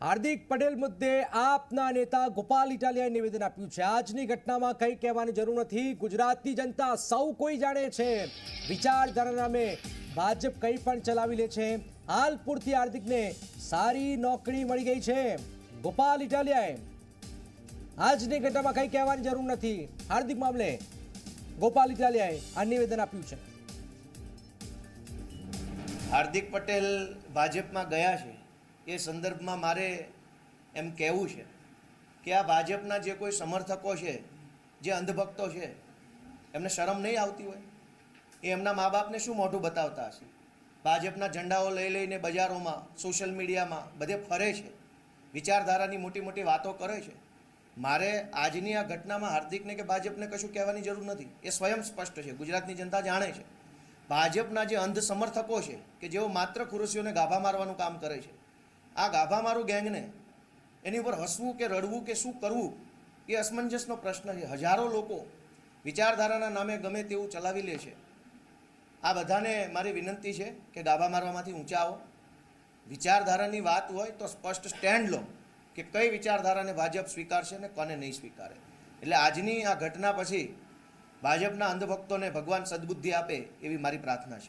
હાર્દિક પટેલ મુદ્દે આપના નેતા ગોપાલ ઇટાલિયાએ નિવેદન આપ્યું છે. આજની ઘટનામાં કંઈ કહેવાની જરૂર નથી. ગુજરાતની જનતા સૌ કોઈ જાણે છે. વિચારધારા નામે ભાજપ કંઈ પણ ચલાવી લે છે. હાલ પૂરતી હાર્દિકને સારી નોકરી મળી ગઈ છે. ગોપાલ ઇટાલિયાએ આજની ઘટનામાં કંઈ કહેવાની જરૂર નથી. હાર્દિક મામલે ગોપાલ ઇટાલિયાએ આ નિવેદન આપ્યું છે. હાર્દિક પટેલ ભાજપમાં ગયા છે. એ સંદર્ભમાં મારે એમ કહેવું છે કે આ ભાજપના જે કોઈ સમર્થકો છે, જે અંધભક્તો છે, એમને શરમ નહીં આવતી હોય? એ એમના મા બાપને શું મોઢું બતાવતા હશે? ભાજપના ઝંડાઓ લઈ લઈને બજારોમાં, સોશિયલ મીડિયામાં બધે ફરે છે, વિચારધારાની મોટી મોટી વાતો કરે છે. મારે આજની આ ઘટનામાં હાર્દિકને કે ભાજપને કશું કહેવાની જરૂર નથી? એ સ્વયં સ્પષ્ટ છે, ગુજરાતની જનતા જાણે છે. ભાજપના જે અંધ સમર્થકો છે, કે જેઓ માત્ર ખુરશીઓને ગાભા મારવાનું કામ કરે છે આ ગાભા મારું ગેંગને. એની ઉપર હસવું કે રડવું કે શું કરવું, એ અસમંજસનો પ્રશ્ન છે. હજારો લોકો વિચારધારાના નામે ગમે તેવું ચલાવી લે છે. આ બધાને મારી વિનંતી છે કે ગાભા મારવામાંથી ઊંચા આવો વિચારધારાની વાત હોય તો સ્પષ્ટ સ્ટેન્ડ લો કે કઈ વિચારધારાને ભાજપ સ્વીકારશે અને કોને નહીં સ્વીકારે. એટલે આજની આ ઘટના પછી ભાજપના અંધભક્તોને ભગવાન સદબુદ્ધિ આપે એવી મારી પ્રાર્થના છે.